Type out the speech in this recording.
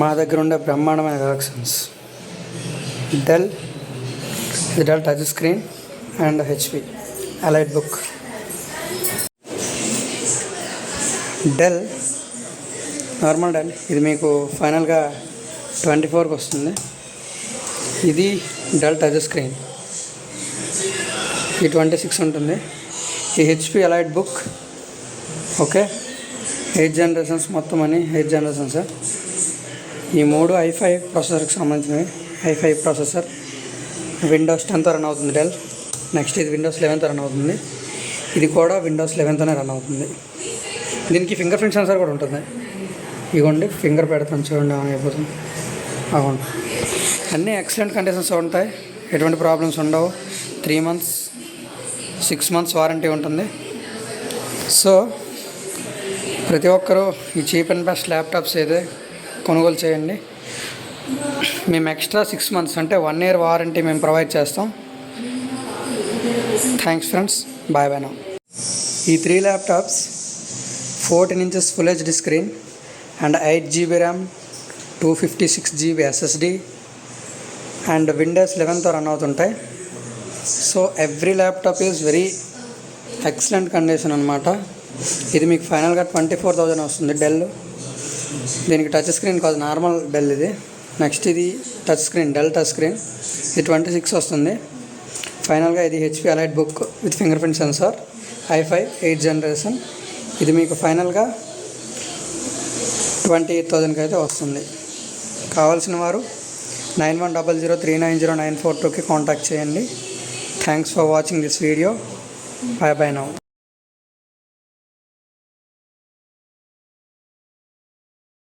మా దగ్గర ఉండే బ్రహ్మాండమైన collections Dell Dell touch screen and HP EliteBook Dell normal Dell ఇది మీకు ఫైనల్గా ట్వంటీ ఫోర్కి వస్తుంది. ఇది డెల్ టచ్ స్క్రీన్ ఈ ట్వంటీ సిక్స్ ఉంటుంది. ఈ HP EliteBook okay eight generations మొత్తం అని ఎయిట్ జనరేషన్స్ ఈ మూడు ఐ ఫైవ్ ప్రాసెసర్కి సంబంధించినవి. I five processor. Windows tenth run అవుతుంది డెల్. నెక్స్ట్ ఇది విండోస్ లెవెన్త్ రన్ అవుతుంది. ఇది కూడా విండోస్ లెవెన్త్నే రన్ అవుతుంది. దీనికి ఫింగర్ ప్రింట్ సెన్సార్ కూడా ఉంటుంది. ఇగోండి ఫింగర్ పెడతాను చూడండి ఆన్ అయిపోతుంది. అవును. అన్నీ ఎక్సలెంట్ కండిషన్స్ ఉంటాయి. ఎటువంటి ప్రాబ్లమ్స్ ఉండవు. Three months six months warranty ఉంటుంది. సో ప్రతి ఒక్కరూ ఈ చీప్ అండ్ బెస్ట్ ల్యాప్టాప్స్ అయితే కొనుగోలు చేయండి. మేము ఎక్స్ట్రా సిక్స్ మంత్స్ అంటే వన్ ఇయర్ వారంటీ మేము ప్రొవైడ్ చేస్తాం. Thanks friends. బాయ్ బాయ్ నా ఈ three laptops fourteen inches full HD screen and eight GB RAM two fifty six GB SSD and Windows లెవెన్తో run అవుతుంటాయి. So every laptop is very excellent condition అనమాట ఇది మీకు ఫైనల్గా twenty four thousand వస్తుంది Dell దీనికి touch screen కాదు normal Dell ఇది. Next ఇది touch screen Dell touch screen ఇది ట్వంటీ సిక్స్ వస్తుంది ఫైనల్గా ఇది HP EliteBook with fingerprint sensor i five eight generation ఇది మీకు ఫైనల్గా ట్వంటీ ఎయిట్ థౌజండ్కి అయితే వస్తుంది. కావాల్సిన వారు nine one double zero three nine zero nine four టూకి కాంటాక్ట్ చేయండి. Thanks for watching this video bye bye now